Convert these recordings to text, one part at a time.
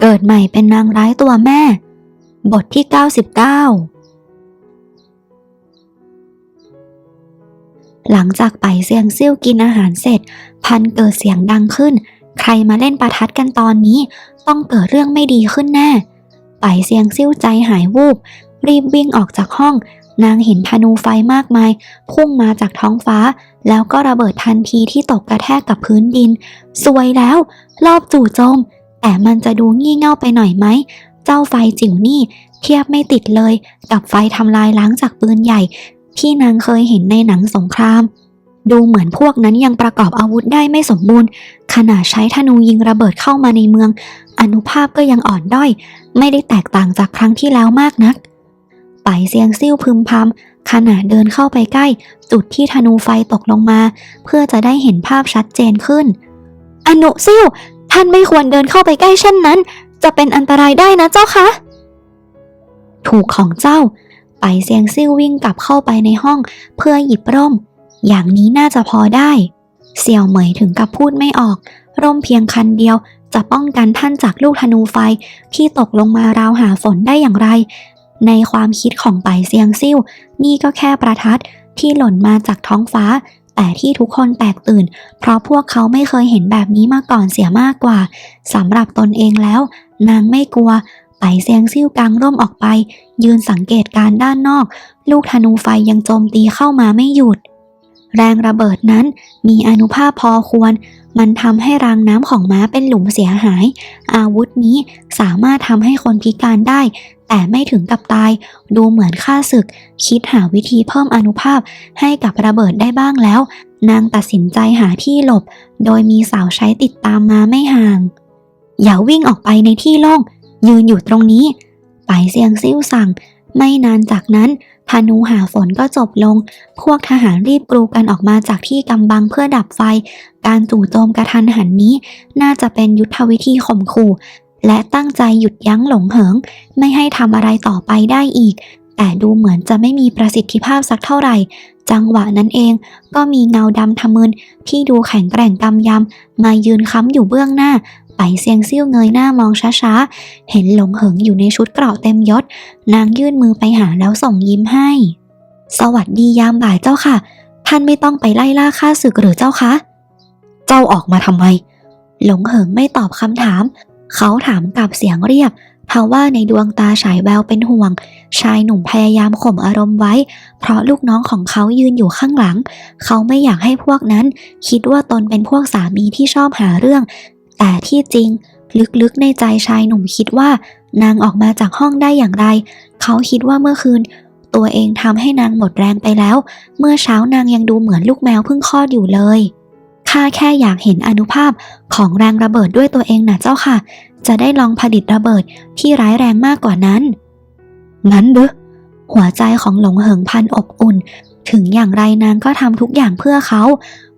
เกิดใหม่เป็นนางร้ายตัวแม่ บทที่ 99 หลังจากไปเซียงซิ่วกินอาหารเสร็จ พันเกิดเสียงดังขึ้น ใครมาเล่นประทัดกันตอนนี้ ต้องเกิดเรื่องไม่ดีขึ้นแน่ไปเซียงซิ่วใจหายวูบ รีบวิ่งออกจากห้อง นางเห็นธนูไฟมากมาย พุ่งมาจากท้องฟ้า แล้วก็ระเบิดทันทีที่ตกกระแทกกับพื้นดิน สวยแล้ว รอบจู่โจม แต่มันจะดูงี่เง่าไปหน่อยไหม เจ้าไฟจิ๋วนี่เทียบไม่ติดเลย กับไฟทำลายล้างจากปืนใหญ่ ที่นางเคยเห็นในหนังสงคราม ดูเหมือนพวกนั้นยังประกอบอาวุธได้ไม่สมบูรณ์ ขนาดใช้ธนูยิงระเบิดเข้ามาในเมือง อนุภาพก็ยังอ่อนด้อย ไม่ได้แตกต่างจากครั้งที่แล้วมากนักไปเสียงซิ่วพึมพำขณะเดินเข้าไปใกล้ จุดที่ธนูไฟตกลงมา เพื่อจะได้เห็นภาพชัดเจนขึ้น อนุซิ่ว ท่านไม่ควรเดินเข้าไปใกล้เช่นนั้น จะเป็นอันตรายได้นะเจ้าคะ ถูกของเจ้า ไปเซียงซิ่ววิ่งกลับเข้าไปในห้อง เพื่อหยิบร่ม อย่างนี้น่าจะพอได้ เสี่ยวเหมยถึงกับพูดไม่ออก ร่มเพียงคันเดียวจะป้องกันท่านจากลูกธนูไฟที่ตกลงมาราวหาฝนได้อย่างไร ในความคิดของไปเซียงซิ่วนี่ก็แค่ประทัดที่หล่นมาจากท้องฟ้า แต่ที่ทุกคนแตกตื่น เพราะพวกเขาไม่เคยเห็นแบบนี้มาก่อนเสียมากกว่าสำหรับตนเองแล้ว นางไม่กลัวไปเซียงซิ่วกลางร่มออกไป ยืนสังเกตการด้านนอก ลูกธนูไฟยังโจมตีเข้ามาไม่หยุด แรงระเบิดนั้นมีอนุภาพพอควร มันทำให้รางน้ำของม้าเป็นหลุมเสียหาย อาวุธนี้สามารถทำให้คนพิการได้ แต่ไม่ถึงกับตาย ดูเหมือนค่าศึก คิดหาวิธีเพิ่มอนุภาพให้กับระเบิดได้บ้างแล้ว นางตัดสินใจหาที่หลบ โดยมีสาวใช้ติดตามมาไม่ห่าง อย่าวิ่งออกไปในที่โล่งยืนอยู่ตรงนี้ไปเสียงซิ่วสั่ง ไม่นานจากนั้น ธนูหาฝนก็จบลง พวกทหารรีบกรูกันออกมาจากที่กำบังเพื่อดับไฟ การจู่โจมกระทันหันนี้ น่าจะเป็นยุทธวิธีข่มขู่ และตั้งใจหยุดยั้งหลงเหิง ไม่ให้ทำอะไรต่อไปได้อีก แต่ดูเหมือนจะไม่มีประสิทธิภาพสักเท่าไหร่ จังหวะนั้นเอง ก็มีเงาดำทะมึนที่ดูแข็งแกร่งกำยำมายืนค้ำอยู่เบื้องหน้า ไปเซียงซิ่วเงยหน้ามองช้าๆ เห็นหลงเหิงอยู่ในชุดเกราะเต็มยศ นางยื่นมือไปหาแล้วส่งยิ้มให้ สวัสดียามบ่ายเจ้าค่ะ ท่านไม่ต้องไปไล่ล่าข้าศึกหรือเจ้าคะ เจ้าออกมาทำไม หลงเหิงไม่ตอบคำถาม เขาถามกลับเสียงเรียบทว่าในดวงตาฉายแววเป็นห่วง ชายหนุ่มพยายามข่มอารมณ์ไว้ เพราะลูกน้องของเขายืนอยู่ข้างหลัง เขาไม่อยากให้พวกนั้น คิดว่าตนเป็นพวกสามีที่ชอบหาเรื่อง แต่ที่จริง ลึกๆในใจชายหนุ่มคิดว่า นางออกมาจากห้องได้อย่างไร เขาคิดว่าเมื่อคืน ตัวเองทำให้นางหมดแรงไปแล้ว เมื่อเช้านางยังดูเหมือนลูกแมวเพิ่งคลอดอยู่เลยข้าแค่อยากเห็นอนุภาพของแรงระเบิดด้วยตัวเองนะเจ้าค่ะ จะได้ลองผลิตระเบิดที่ร้ายแรงมากกว่านั้น งั้นหรือหัวใจของหลงเหิงพันอบอุ่น ถึงอย่างไรนางก็ทำทุกอย่างเพื่อเขา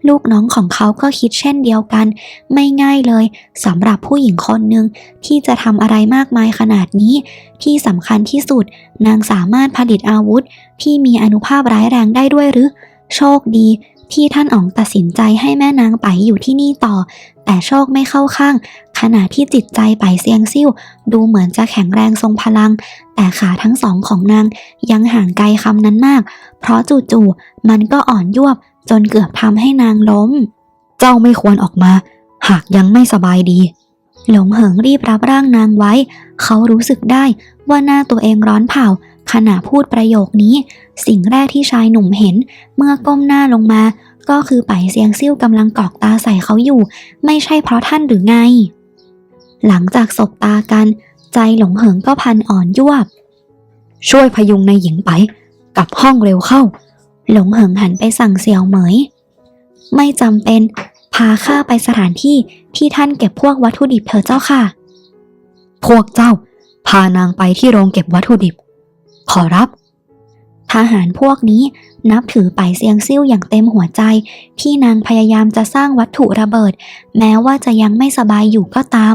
ลูกน้องของเขาก็คิดเช่นเดียวกัน ไม่ง่ายเลยสำหรับผู้หญิงคนหนึ่งที่จะทำอะไรมากมายขนาดนี้ ที่สำคัญที่สุด นางสามารถผลิตอาวุธ ที่มีอนุภาพร้ายแรงได้ด้วยหรือ โชคดีที่ท่านอ๋องตัดสินใจให้แม่นางไปอยู่ที่นี่ต่อ แต่โชคไม่เข้าข้าง ขณะที่จิตใจไปเซียงซิ่ว ดูเหมือนจะแข็งแรงทรงพลัง แต่ขาทั้งสองของนางยังห่างไกลคำนั้นมาก เพราะจู่ๆมันก็อ่อนยวบ จนเกือบทำให้นางล้ม เจ้าไม่ควรออกมา หากยังไม่สบายดี หลงเหิงรีบรับร่างนางไว้ เขารู้สึกได้ว่าหน้าตัวเองร้อนเผาขณะพูดประโยคนี้ สิ่งแรกที่ชายหนุ่มเห็น เมื่อก้มหน้าลงมา ก็คือไปเซียงซิ่วกำลังกอกตาใส่เขาอยู่ ไม่ใช่เพราะท่านหรือไง หลังจากสบตากัน ใจหลงเหิงก็พันอ่อนยวบ ช่วยพยุงในหญิงไปกลับห้องเร็วเข้า หลงเหิงหันไปสั่งเสี่ยวเหมย ไม่จำเป็นพาข้าไปสถานที่ที่ท่านเก็บพวกวัตถุดิบเถอเจ้าค่ะ พวกเจ้า พานางไปที่โรงเก็บวัตถุดิบ ขอรับ ทหารพวกนี้นับถือไปเซียงซิ่วอย่างเต็มหัวใจ ที่นางพยายามจะสร้างวัตถุระเบิด แม้ว่าจะยังไม่สบายอยู่ก็ตาม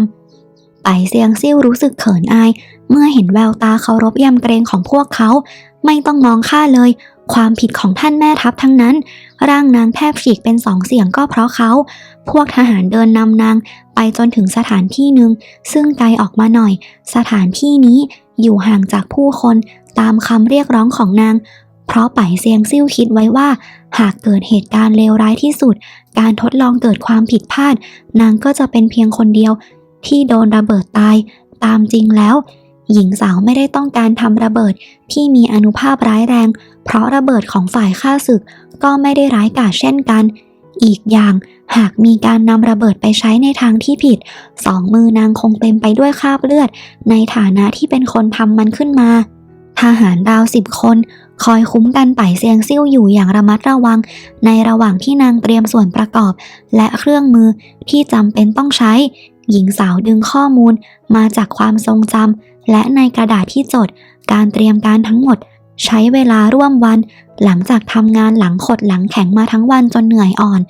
ไปเซียงซิ่วรู้สึกเขินอาย เมื่อเห็นแววตาเคารพยำเกรงของพวกเขา ไม่ต้องมองข้าเลย ความผิดของท่านแม่ทัพทั้งนั้น ร่างนางแทบฉีกเป็นสองเสียงก็เพราะเขา พวกทหารเดินนำนางไปจนถึงสถานที่หนึ่ง ซึ่งไกลออกมาหน่อย สถานที่นี้อยู่ห่างจากผู้คนตามคำเรียกร้องของนาง เพราะไปเซียงซิ่วคิดไว้ว่า หากเกิดเหตุการณ์เลวร้ายที่สุด การทดลองเกิดความผิดพลาด นางก็จะเป็นเพียงคนเดียว ที่โดนระเบิดตาย ตามจริงแล้ว หญิงสาวไม่ได้ต้องการทำระเบิดที่มีอนุภาพร้ายแรง เพราะระเบิดของฝ่ายข้าศึกก็ไม่ได้ร้ายกาจเช่นกัน อีกอย่างหากมีการนำระเบิดไปใช้ในทางที่ผิด สองมือนางคงเต็มไปด้วยคราบเลือด ในฐานะที่เป็นคนทำมันขึ้นมา ทหารราวสิบคน คอยคุ้มกันไป่เซียงซิ่วอยู่อย่างระมัดระวัง ในระหว่างที่นางเตรียมส่วนประกอบ และเครื่องมือที่จำเป็นต้องใช้ หญิงสาวดึงข้อมูลมาจากความทรงจำ และในกระดาษที่จด การเตรียมการทั้งหมด ใช้เวลาร่วมวัน หลังจากทำงานหลังขดหลังแข็งมาทั้งวันจนเหนื่อยอ่อน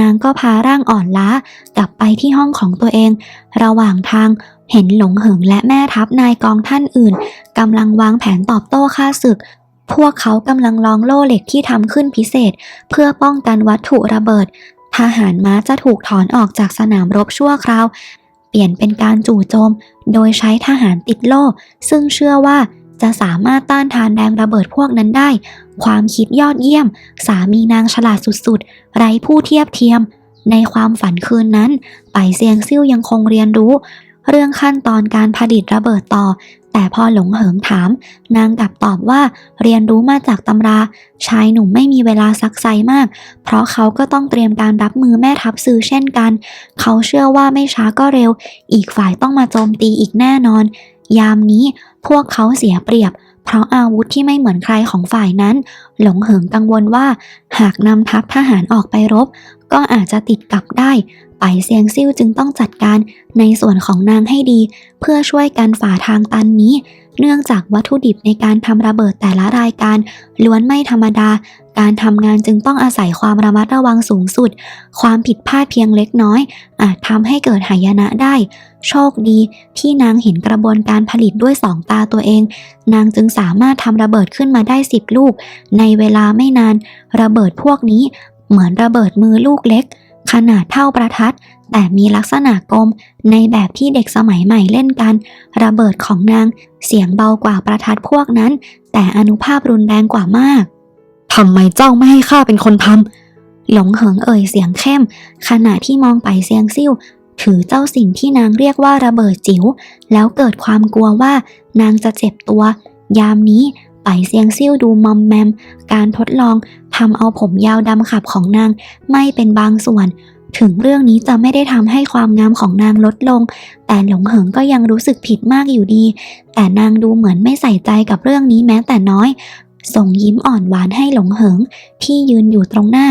นางก็พาร่างอ่อนล้ากลับไปที่ห้องของตัวเอง ระหว่างทางเห็นหลงเหิงและแม่ทัพนายกองท่านอื่นกำลังวางแผนตอบโต้ข้าศึก พวกเขากำลังลองโล่เหล็กที่ทำขึ้นพิเศษ เพื่อป้องกันวัตถุระเบิด ทหารม้าจะถูกถอนออกจากสนามรบชั่วคราว เปลี่ยนเป็นการจู่โจม โดยใช้ทหารติดโล่ ซึ่งเชื่อว่าจะสามารถต้านทานแรงระเบิดพวกนั้นได้ ความคิดยอดเยี่ยม สามีนางฉลาดสุดๆ ไร้ผู้เทียบเทียม ในความฝันคืนนั้น ไปเซียงซิ่วยังคงเรียนรู้ เรื่องขั้นตอนการผลิตระเบิดต่อ แต่พอหลงเหิงถาม นางกลับตอบว่าเรียนรู้มาจากตำรา ชายหนุ่มไม่มีเวลาซักไซมาก เพราะเขาก็ต้องเตรียมการรับมือแม่ทัพซื้อเช่นกัน เขาเชื่อว่าไม่ช้าก็เร็ว อีกฝ่ายต้องมาโจมตีอีกแน่นอน ยามนี้พวกเขาเสียเปรียบ เพราะอาวุธที่ไม่เหมือนใครของฝ่ายนั้น หลงเหิงกังวลว่า หากนำทัพทหารออกไปรบ ก็อาจจะติดกับได้ ไปเซียงซิ่วจึงต้องจัดการในส่วนของนางให้ดี เพื่อช่วยกันฝ่าทางตันนี้ เนื่องจากวัตถุดิบในการทำระเบิดแต่ละรายการ ล้วนไม่ธรรมดา การทำงานจึงต้องอาศัยความระมัดระวังสูงสุด ความผิดพลาดเพียงเล็กน้อย อาจทำให้เกิดหายนะได้ โชคดีที่นางเห็นกระบวนการผลิตด้วยสองตาตัวเอง นางจึงสามารถทำระเบิดขึ้นมาได้สิบลูก ในเวลาไม่นาน ระเบิดพวกนี้เหมือนระเบิดมือลูกเล็ก ขนาดเท่าประทัด แต่มีลักษณะกลมในแบบที่เด็กสมัยใหม่เล่นกัน ระเบิดของนางเสียงเบากว่าประทัดพวกนั้น แต่อนุภาพรุนแรงกว่ามากทำไมเจ้าไม่ให้ข้าเป็นคนทหลงเหิงเอ่ยเสียงเข้ม ขณะที่มองไปเซียงซิ่วถือเจ้าสิ่งที่นางเรียกว่าระเบิดจิ๋ว แล้วเกิดความกลัวว่านางจะเจ็บตัว ยามนี้ ไปเซียงซิ่วดูมอมแมม การทดลองทำเอาผมยาวดำขับของนางไม่เป็นบางส่วน ถึงเรื่องนี้จะไม่ได้ทำให้ความงามของนางลดลง แต่หลงเหิงก็ยังรู้สึกผิดมากอยู่ดี แต่นางดูเหมือนไม่ใส่ใจกับเรื่องนี้แม้แต่น้อย ส่งยิ้มอ่อนหวานให้หลงเหิง ที่ยืนอยู่ตรงหน้า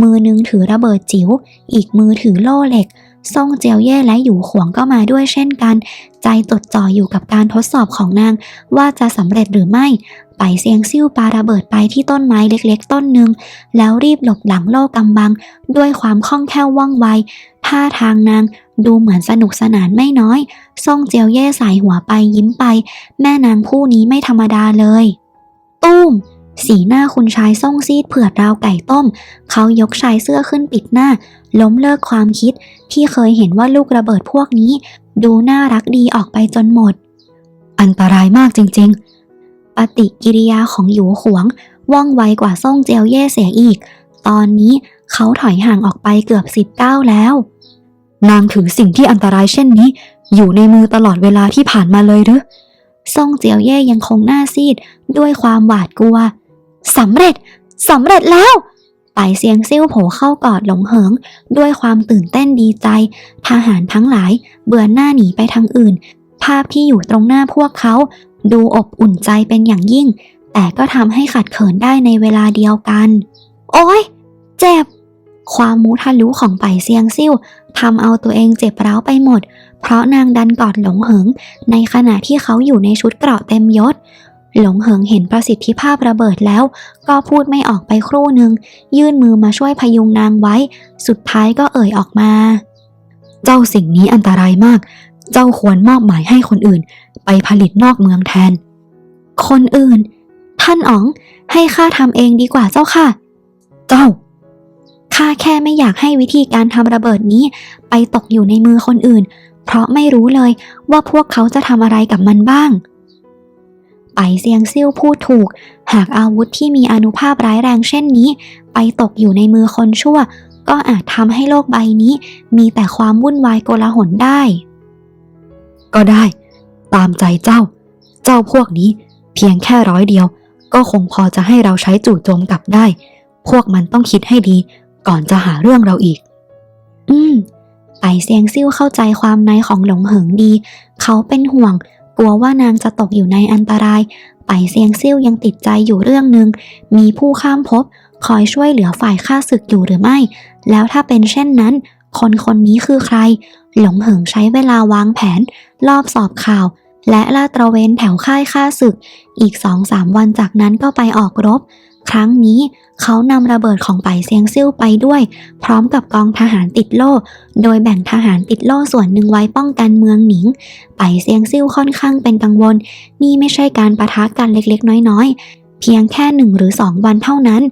มือนึงถือระเบิดจิ๋ว อีกมือถือโล่เหล็ก ซ่งเจียวเย่และอยู่ขวงก็มาด้วยเช่นกัน ใจจดจ่ออยู่กับการทดสอบของนาง ว่าจะสำเร็จหรือไม่ ไปเซียงซิ่วปาระเบิดไปที่ต้นไม้เล็กๆ ต้นหนึ่ง แล้วรีบหลบหลังโล่กำบัง ด้วยความคล่องแคล่วว่องไวท่าทางนางดูเหมือนสนุกสนานไม่น้อยซ่งเจียวเย่สายหัวไปยิ้มไป แม่นางผู้นี้ไม่ธรรมดาเลย ตุ้ม สีหน้าคุณชายส่งซีดเผือดราวไก่ต้ม เขายกชายเสื้อขึ้นปิดหน้า ล้มเลิกความคิด ที่เคยเห็นว่าลูกระเบิดพวกนี้ ดูน่ารักดีออกไปจนหมด อันตรายมากจริงๆ ปฏิกิริยาของหยูหวง ว่องไวกว่าซ่งเจียวเย่เสียอีก ตอนนี้เขาถอยห่างออกไปเกือบสิบก้าวแล้ว นางถือสิ่งที่อันตรายเช่นนี้ อยู่ในมือตลอดเวลาที่ผ่านมาเลยหรือซ่งเจียวเย่ยังคงหน้าซีดด้วยความหวาดกลัว สำเร็จสำเร็จแล้วไปเสียงซิ่วโผเข้ากอดหลงเหิง ด้วยความตื่นเต้นดีใจ ทหารทั้งหลาย เบือนหน้าหนีไปทางอื่น ภาพที่อยู่ตรงหน้าพวกเขา ดูอบอุ่นใจเป็นอย่างยิ่ง แต่ก็ทำให้ขัดเขินได้ในเวลาเดียวกัน โอ้ยเจ็บ ความมูทะลุของไปเซียงซิ่วทำเอาตัวเองเจ็บร้าวไปหมด เพราะนางดันกอดหลงเหิง ในขณะที่เขาอยู่ในชุดเกราะเต็มยศ หลงเหิงเห็นประสิทธิภาพระเบิดแล้ว ก็พูดไม่ออกไปครู่หนึ่ง ยื่นมือมาช่วยพยุงนางไว้ สุดท้ายก็เอ่ยออกมา เจ้าสิ่งนี้อันตรายมาก เจ้าควรมอบหมายให้คนอื่น ไปผลิตนอกเมืองแทน คนอื่น ท่านอ๋อง ให้ข้าทำเองดีกว่าเจ้าค่ะ เจ้าข้าแค่ไม่อยากให้วิธีการทำระเบิดนี้ ไปตกอยู่ในมือคนอื่น เพราะไม่รู้เลยว่าพวกเขาจะทำอะไรกับมันบ้าง ไปเซียงซิ่วพูดถูก หากอาวุธที่มีอนุภาพร้ายแรงเช่นนี้ ไปตกอยู่ในมือคนชั่ว ก็อาจทำให้โลกใบนี้ มีแต่ความวุ่นวายโกลาหลได้ ก็ได้ ตามใจเจ้า เจ้าพวกนี้ เพียงแค่ร้อยเดียว ก็คงพอจะให้เราใช้จู่โจมกลับได้ พวกมันต้องคิดให้ดี ก่อนจะหาเรื่องเราอีก อืม ไปเซียงซิ่วเข้าใจความในของหลงเหิงดี เขาเป็นห่วง กลัวว่านางจะตกอยู่ในอันตราย ไปเซียงซิ่วยังติดใจอยู่เรื่องหนึ่ง มีผู้ข้ามภพคอยช่วยเหลือฝ่ายข้าศึกอยู่หรือไม่ แล้วถ้าเป็นเช่นนั้น คนคนนี้คือใคร หลงเหิงใช้เวลาวางแผน รอบสอบข่าว และลาดตระเวนแถวค่ายข้าศึก อีกสองสามวันจากนั้นก็ไปออกรบ ครั้งนี้เขานำระเบิดของไปเซียงซิ่วไปด้วย พร้อมกับกองทหารติดโล่ โดยแบ่งทหารติดโล่ส่วนหนึ่งไว้ป้องกันเมืองหนิง ไปเซียงซิ่วค่อนข้างเป็นกังวล นี่ไม่ใช่การประทะกันเล็กๆ น้อยๆ เพียงแค่หนึ่งหรือสองวันเท่านั้น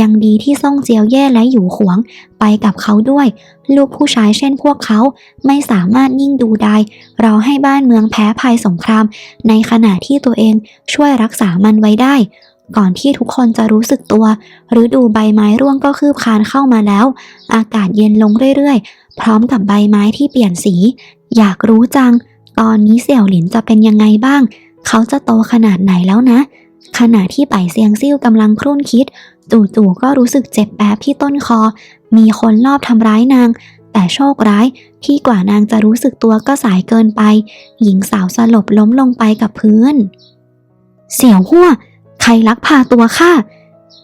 ยังดีที่ซ่งเจียวเย่และอยู่ขวง ไปกับเขาด้วย ลูกผู้ชายเช่นพวกเขาไม่สามารถยิ่งดูได้รอให้บ้านเมืองแพ้ภัยสงคราม ในขณะที่ตัวเองช่วยรักษามันไว้ได้ ก่อนที่ทุกคนจะรู้สึกตัวฤดูใบไม้ร่วงก็คืบคานเข้ามาแล้ว อากาศเย็นลงเรื่อยๆ พร้อมกับใบไม้ที่เปลี่ยนสี อยากรู้จัง ตอนนี้เสี่ยวหลินจะเป็นยังไงบ้าง เขาจะโตขนาดไหนแล้วนะ ขณะที่ไปเซียงซิ่วกำลังครุ่นคิด จู่ๆก็รู้สึกเจ็บแปบที่ต้นคอ มีคนลอบทำร้ายนาง แต่โชคร้ายที่กว่านางจะรู้สึกตัวก็สายเกินไป หญิงสาวสลบล้มลงไปกับพื้น เสี่ยวหัว ใครลักพาตัวข้า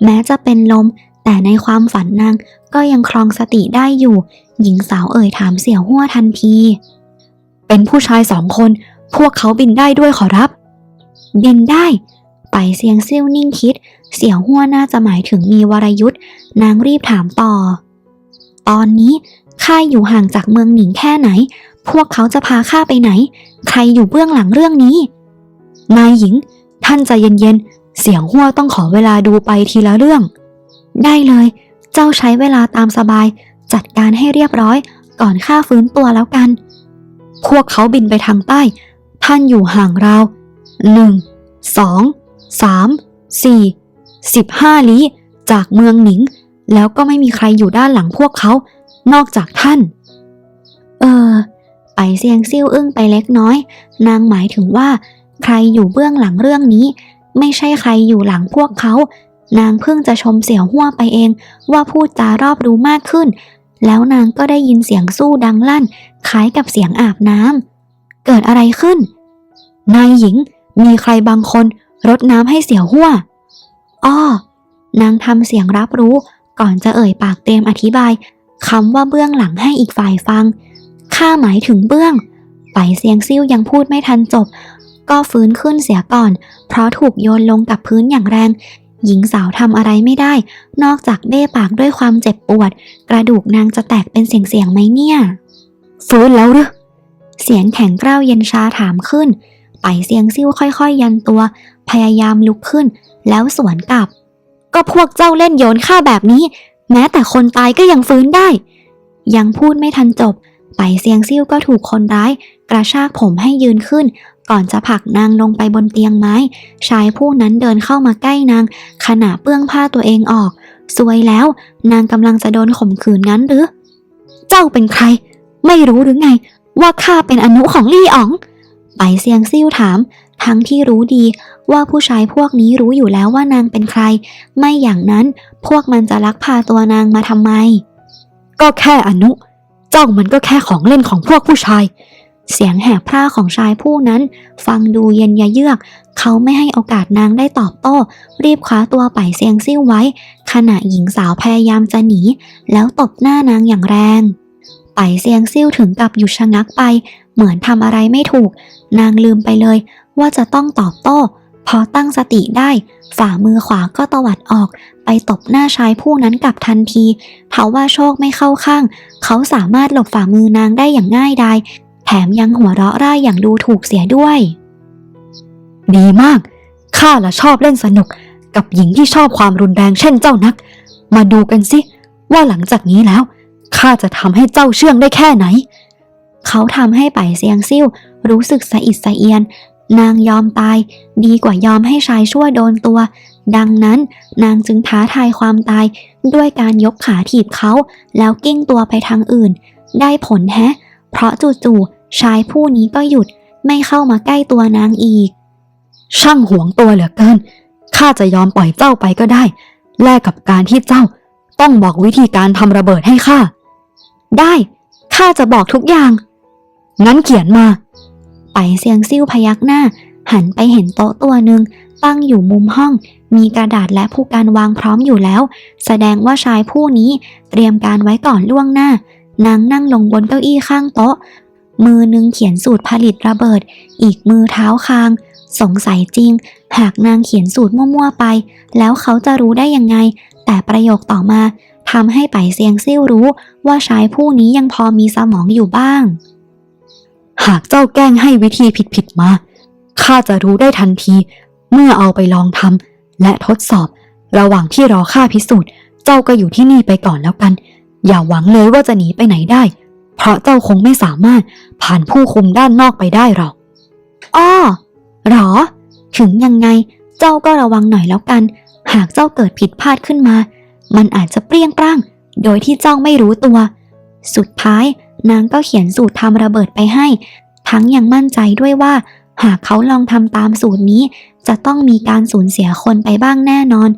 แม้จะเป็นลม แต่ในความฝันนางก็ยังครองสติได้อยู่ หญิงสาวเอ่ยถามเสี่ยวหัวทันที เป็นผู้ชายสองคน พวกเขาบินได้ด้วยขอรับ บินได้ ไปเสียงซิ่วนิ่งคิด เสี่ยวหัวน่าจะหมายถึงมีวรยุทธ์นางรีบถามต่อ ตอนนี้ข้าอยู่ห่างจากเมืองหนิงแค่ไหน พวกเขาจะพาข้าไปไหน ใครอยู่เบื้องหลังเรื่องนี้ นายหญิง ท่านใจเย็นๆ เสียงหัวต้องขอเวลาดูไปทีละเรื่อง ได้เลย เจ้าใช้เวลาตามสบาย จัดการให้เรียบร้อยก่อนข้าฟื้นตัวแล้วกัน พวกเขาบินไปทางใต้ ท่านอยู่ห่างเราหนึ่งสองสามสี่สิบห้าลี้จากเมืองหนิง แล้วก็ไม่มีใครอยู่ด้านหลังพวกเขา นอกจากท่าน เออ ไปเซียงซิ่วอึ้งไปเล็กน้อย นางหมายถึงว่า ใครอยู่เบื้องหลังเรื่องนี้ ไม่ใช่ใครอยู่หลังพวกเขา นางเพิ่งจะชมเสี่ยวหัวไปเองว่าพูดจารอบรู้มากขึ้น แล้วนางก็ได้ยินเสียงสู้ดังลั่น คล้ายกับเสียงอาบน้ำเกิดอะไรขึ้น นายหญิง มีใครบางคนรดน้ำให้เสียวหัวอ้อนางทำเสียงรับรู้ ก่อนจะเอ่ยปากเตรียมอธิบายคำว่าเบื้องหลังให้อีกฝ่ายฟังข้าหมายถึงเบื้องไปเสียงซิ่วยังพูดไม่ทันจบ ก็ฟื้นขึ้นเสียก่อน เพราะถูกโยนลงกับพื้นอย่างแรง หญิงสาวทำอะไรไม่ได้ นอกจากเบ้ปากด้วยความเจ็บปวด กระดูกนางจะแตกเป็นเสียงๆไหมเนี่ย ฟื้นแล้วหรือเสียงแข็งกร้าวเย็นชาถามขึ้น ไปเสียงซิ่วค่อยๆ ยันตัว พยายามลุกขึ้น แล้วสวนกลับ ก็พวกเจ้าเล่นโยนข้าแบบนี้ แม้แต่คนตายก็ยังฟื้นได้ ยังพูดไม่ทันจบ ไปเสียงซิ่วก็ถูกคนร้าย กระชากผมให้ยืนขึ้น ก่อนจะผลักนางลงไปบนเตียงไม้ ชายผู้นั้นเดินเข้ามาใกล้นาง ขณะเปื้องผ้าตัวเองออกสวยแล้ว นางกำลังจะโดนข่มขืนงั้นหรือ เจ้าเป็นใคร ไม่รู้หรือไง ว่าข้าเป็นอนุของลี่อ๋อง ไปเสียงซิ่วถาม ทั้งที่รู้ดีว่าผู้ชายพวกนี้รู้อยู่แล้วว่านางเป็นใคร ไม่อย่างนั้นพวกมันจะลักพาตัวนางมาทำไม ก็แค่อนุ เจ้ามันก็แค่ของเล่นของพวกผู้ชาย เสียงแหบพร่าของชายผู้นั้น ฟังดูเย็นยะเยือก เขาไม่ให้โอกาสนางได้ตอบโต้ รีบคว้าตัวไปเซียงซิ่วไว้ ขณะหญิงสาวพยายามจะหนี แล้วตบหน้านางอย่างแรงไปเซียงซิ่วถึงกับหยุดชะงักไป เหมือนทำอะไรไม่ถูก นางลืมไปเลย ว่าจะต้องตอบโต้ พอตั้งสติได้ ฝ่ามือขวาก็ตวัดออก ไปตบหน้าชายผู้นั้นกลับทันทีเพราะว่าโชคไม่เข้าข้าง เขาสามารถหลบฝ่ามือนางได้อย่างง่ายดาย แถมยังหัวเราะร่ายอย่างดูถูกเสียด้วย ดีมาก ข้าละชอบเล่นสนุก กับหญิงที่ชอบความรุนแรงเช่นเจ้านัก มาดูกันสิ ว่าหลังจากนี้แล้วข้าจะทำให้เจ้าเชื่องได้แค่ไหน เขาทำให้ไปเซียงซิ่วรู้สึกสะอิดสะเอียน นางยอมตาย ดีกว่ายอมให้ชายชั่วโดนตัว ดังนั้นนางจึงท้าทายความตายด้วยการยกขาถีบเขา แล้วกิ้งตัวไปทางอื่น ได้ผลแฮะ เพราะจู่ๆ ชายผู้นี้ก็หยุดไม่เข้ามาใกล้ตัวนางอีก ช่างหวงตัวเหลือเกิน ข้าจะยอมปล่อยเจ้าไปก็ได้ แลกกับการที่เจ้าต้องบอกวิธีการทำระเบิดให้ข้า ได้ข้าจะบอกทุกอย่าง งั้นเขียนมา ไปเซียงซิ่วพยักหน้า หันไปเห็นโต๊ะตัวหนึ่งตั้งอยู่มุมห้อง มีกระดาษและผู้การวางพร้อมอยู่แล้ว แสดงว่าชายผู้นี้เตรียมการไว้ก่อนล่วงหน้านางนั่งลงบนเก้าอี้ข้างโต๊ะ มือหนึงเขียนสูตรผลิตระเบิด อีกมือเท้าคาง สงสัยจริง หากนางเขียนสูตรมั่วๆไป แล้วเขาจะรู้ได้ยังไง แต่ประโยคต่อมาทำให้ไปเซียงซิ่วรู้ว่าชายผู้นี้ยังพอมีสมองอยู่บ้าง หากเจ้าแกล้งให้วิธีผิดๆมาข้าจะรู้ได้ทันที เมื่อเอาไปลองทำและทดสอบ ระหว่างที่รอข้าพิสูจน์ เจ้าก็อยู่ที่นี่ไปก่อนแล้วกัน อย่าหวังเลยว่าจะหนีไปไหนได้ พราะเจ้าคงไม่สามารถผ่านผู้คุมด้านนอกไปได้หรอกอ้อหรอ ถึงยังไงเจ้าก็ระวังหน่อยแล้วกัน หากเจ้าเกิดผิดพลาดขึ้นมา มันอาจจะเปรี้ยงปร้าง โดยที่เจ้าไม่รู้ตัว สุดท้ายนางก็เขียนสูตรทำระเบิดไปให้ ทั้งยังมั่นใจด้วยว่า หากเขาลองทำตามสูตรนี้ จะต้องมีการสูญเสียคนไปบ้างแน่นอน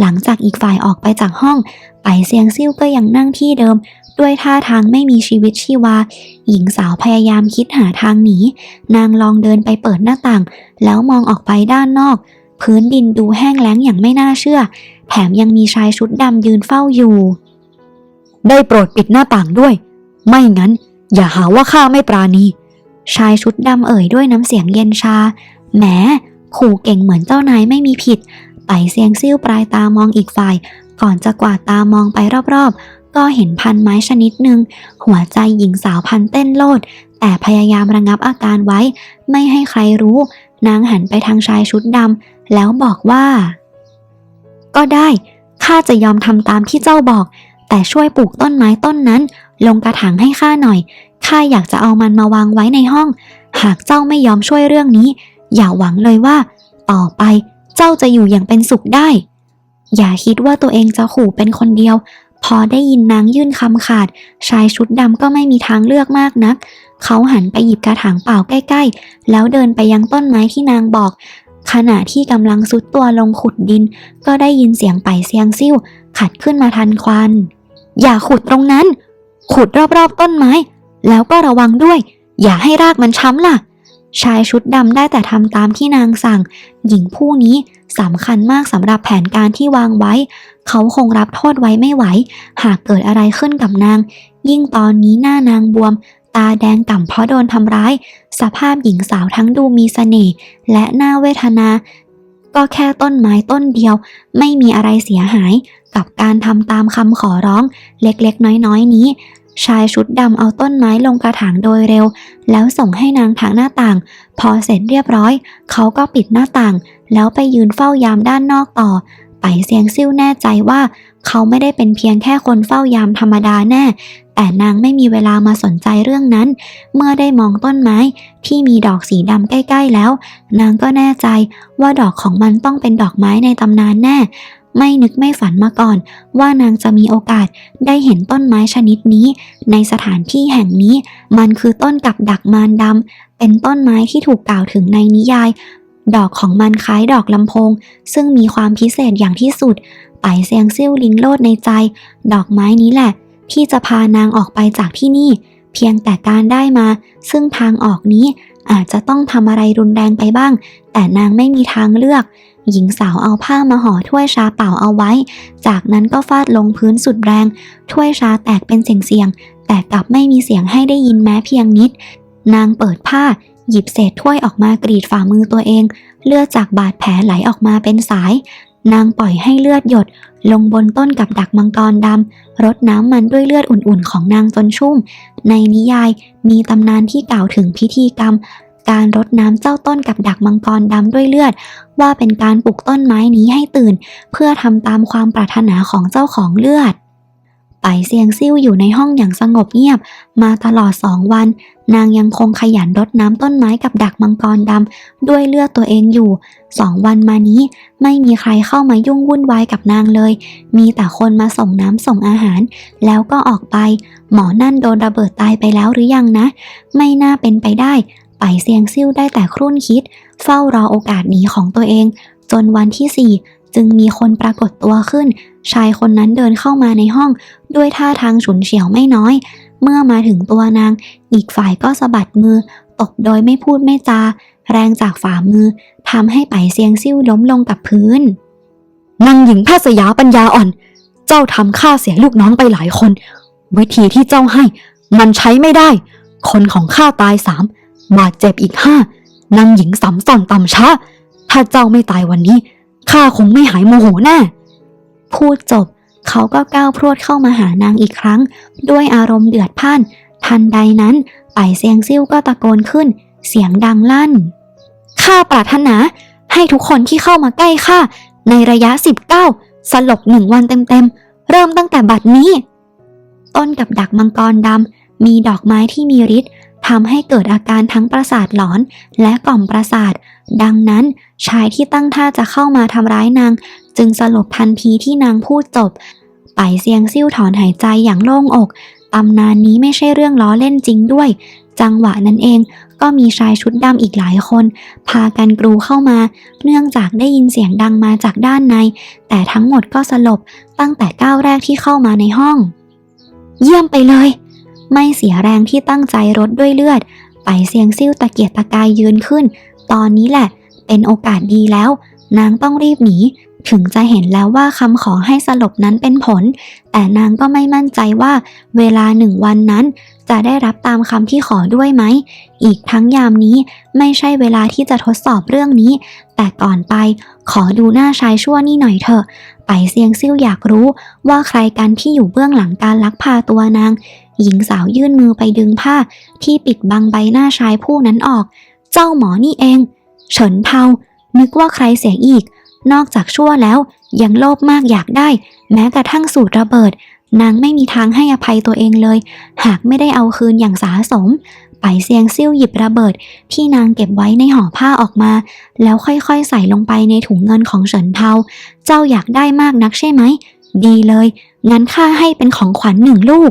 หลังจากอีกฝ่ายออกไปจากห้อง ไปเซียงซิ่วก็ยังนั่งที่เดิม ด้วยท่าทางไม่มีชีวิตชีวา หญิงสาวพยายามคิดหาทางหนี นางลองเดินไปเปิดหน้าต่าง แล้วมองออกไปด้านนอก พื้นดินดูแห้งแล้งอย่างไม่น่าเชื่อ แถมยังมีชายชุดดำยืนเฝ้าอยู่ ได้โปรดปิดหน้าต่างด้วย ไม่งั้น อย่าหาว่าข้าไม่ปราณี ชายชุดดำเอ่ยด้วยน้ำเสียงเย็นชา แหม ขู่เก่งเหมือนเจ้านายไม่มีผิด ไปเสียงซิ่วปลายตามองอีกฝ่ายก่อนจะกวาดตามองไปรอบๆ ก็เห็นพันไม้ชนิดหนึ่งหัวใจหญิงสาวพันเต้นโลด แต่พยายามระงับอาการไว้ ไม่ให้ใครรู้ นางหันไปทางชายชุดดำแล้วบอกว่า ก็ได้ข้าจะยอมทำตามที่เจ้าบอก แต่ช่วยปลูกต้นไม้ต้นนั้น ลงกระถางให้ข้าหน่อยข้าอยากจะเอามันมาวางไว้ในห้อง หากเจ้าไม่ยอมช่วยเรื่องนี้ อย่าหวังเลยว่า ต่อไปเจ้าจะอยู่อย่างเป็นสุขได้ อย่าคิดว่าตัวเองจะขู่เป็นคนเดียว พอได้ยินนางยื่นคำขาด ชายชุดดำก็ไม่มีทางเลือกมากนัก เขาหันไปหยิบกระถางเปล่าใกล้ๆ แล้วเดินไปยังต้นไม้ที่นางบอก ขณะที่กำลังซุดตัวลงขุดดิน ก็ได้ยินเสียงไปเสียงซิ่ว ขัดขึ้นมาทันควัน อย่าขุดตรงนั้น ขุดรอบๆต้นไม้ แล้วก็ระวังด้วย อย่าให้รากมันช้ำล่ะ ชายชุดดำได้แต่ทำตามที่นางสั่ง หญิงผู้นี้สำคัญมากสำหรับแผนการที่วางไว้ เขาคงรับโทษไว้ไม่ไหว หากเกิดอะไรขึ้นกับนาง ยิ่งตอนนี้หน้านางบวม ตาแดงก่ำเพราะโดนทำร้าย สภาพหญิงสาวทั้งดูมีเสน่ห์และน่าเวทนา ก็แค่ต้นไม้ต้นเดียว ไม่มีอะไรเสียหาย กับการทำตามคำขอร้อง เล็กๆ น้อยๆ นี้ ชายชุดดำเอาต้นไม้ลงกระถางโดยเร็ว แล้วส่งให้นางทางหน้าต่าง พอเสร็จเรียบร้อย เขาก็ปิดหน้าต่าง แล้วไปยืนเฝ้ายามด้านนอกต่อ ไปเสียงซิ่วแน่ใจว่า เขาไม่ได้เป็นเพียงแค่คนเฝ้ายามธรรมดาแน่ แต่นางไม่มีเวลามาสนใจเรื่องนั้น เมื่อได้มองต้นไม้ที่มีดอกสีดำใกล้ ๆแล้ว นางก็แน่ใจว่าดอกของมันต้องเป็นดอกไม้ในตำนานแน่ ไม่นึกไม่ฝันมาก่อน ว่านางจะมีโอกาสได้เห็นต้นไม้ชนิดนี้ ในสถานที่แห่งนี้ มันคือต้นกับดักมารดำเป็นต้นไม้ที่ถูกกล่าวถึงในนิยาย ดอกของมันคล้ายดอกลำโพง ซึ่งมีความพิเศษอย่างที่สุดไปเซียงซิ่วลิงโลดในใจ ดอกไม้นี้แหละ ที่จะพานางออกไปจากที่นี่ เพียงแต่การได้มา ซึ่งทางออกนี้อาจจะต้องทำอะไรรุนแรงไปบ้าง แต่นางไม่มีทางเลือก หญิงสาวเอาผ้ามาห่อถ้วยชาเปล่าเอาไว้ จากนั้นก็ฟาดลงพื้นสุดแรง ถ้วยชาแตกเป็นเสียงๆ แต่กลับไม่มีเสียงให้ได้ยินแม้เพียงนิด นางเปิดผ้า หยิบเศษถ้วยออกมากรีดฝ่ามือตัวเอง เลือดจากบาดแผลไหลออกมาเป็นสาย นางปล่อยให้เลือดหยด ลงบนต้นกับดักมังกรดำรดน้ำมันด้วยเลือดอุ่นๆ ของนางจนชุ่ม ในนิยายมีตำนานที่กล่าวถึงพิธีกรรม การรดน้ำเจ้าต้นกับดักมังกรดำด้วยเลือด ว่าเป็นการปลูกต้นไม้นี้ให้ตื่น เพื่อทำตามความปรารถนาของเจ้าของเลือดไปเซียงซิ่วอยู่ในห้องอย่างสงบเงียบ มาตลอดสองวัน นางยังคงขยันรดน้ำต้นไม้กับดักมังกรดำด้วยเลือดตัวเองอยู่สองวันมานี้ ไม่มีใครเข้ามายุ่งวุ่นวายกับนางเลย มีแต่คนมาส่งน้ำส่งอาหาร แล้วก็ออกไป หมอนั่นโดนระเบิดตายไปแล้วหรือยังนะ ไม่น่าเป็นไปได้ ไปเซียงซิ่วได้แต่ครุ่นคิด เฝ้ารอโอกาสหนีของตัวเอง จนวันที่สี่จึงมีคนปรากฏตัวขึ้น ชายคนนั้นเดินเข้ามาในห้อง ด้วยท่าทางฉุนเฉียวไม่น้อย เมื่อมาถึงตัวนาง อีกฝ่ายก็สะบัดมือ ตบโดยไม่พูดไม่จา แรงจากฝ่ามือทำให้ไปเซียงซิ่วล้มลงกับพื้นนางหญิงแพทย์สยาปัญญาอ่อน เจ้าทำข้าเสียลูกน้องไปหลายคน วิธีที่เจ้าให้ มันใช้ไม่ได้ คนของข้าตายสาม บาดเจ็บอีกห้านางหญิงสำส่อนต่ำช้า ถ้าเจ้าไม่ตายวันนี้ข้าคงไม่หายโมโหแน่ พูดจบ เขาก็ก้าวพรวดเข้ามาหานางอีกครั้ง ด้วยอารมณ์เดือดพ่าน ทันใดนั้นไปเซียงซิ่วก็ตะโกนขึ้น เสียงดังลั่น ข้าปรารถนาให้ทุกคนที่เข้ามาใกล้ข้าในระยะ 19 สลบหนึ่งวันเต็มๆ เริ่มตั้งแต่บัดนี้ ต้นกับดักมังกรดำมีดอกไม้ที่มีฤทธิ์ ทำให้เกิดอาการทั้งประสาทหลอนและกล่อมประสาท ดังนั้นชายที่ตั้งท่าจะเข้ามาทำร้ายนาง จึงสลบทันทีที่นางพูดจบ ไปเซียงซิ่วถอนหายใจอย่างโล่งอกตำนานนี้ไม่ใช่เรื่องล้อเล่นจริงด้วย จังหวะนั้นเองก็มีชายชุดดำอีกหลายคน พากันกรูเข้ามา เนื่องจากได้ยินเสียงดังมาจากด้านใน แต่ทั้งหมดก็สลบตั้งแต่ก้าวแรกที่เข้ามาในห้อง เยี่ยมไปเลย ไม่เสียแรงที่ตั้งใจรดด้วยเลือด ไปเซียงซิ่วตะเกียกตะกายยืนขึ้น ตอนนี้แหละ เป็นโอกาสดีแล้ว นางต้องรีบหนี ถึงจะเห็นแล้วว่าคำขอให้สลบนั้นเป็นผล แต่นางก็ไม่มั่นใจว่า เวลาหนึ่งวันนั้น จะได้รับตามคำที่ขอด้วยไหม อีกทั้งยามนี้ไม่ใช่เวลาที่จะทดสอบเรื่องนี้ แต่ก่อนไปขอดูหน้าชายชั่วนี่หน่อยเถอะไปเซียงซิ่วอยากรู้ว่าใครกันที่อยู่เบื้องหลังการลักพาตัวนาง หญิงสาวยื่นมือไปดึงผ้าที่ปิดบังใบหน้าชายผู้นั้นออก เจ้าหมอนี่เอง เฉินเทา นึกว่าใครเสียอีก นอกจากชั่วแล้วยังโลภมากอยากได้ แม้กระทั่งสูตรระเบิด นางไม่มีทางให้อภัยตัวเองเลย หากไม่ได้เอาคืนอย่างสาสมไปเซียงซิ่วหยิบระเบิด ที่นางเก็บไว้ในห่อผ้าออกมา แล้วค่อยๆใส่ลงไปในถุงเงินของเฉินเทา เจ้าอยากได้มากนักใช่ไหม ดีเลย งั้นข้าให้เป็นของขวัญหนึ่งลูก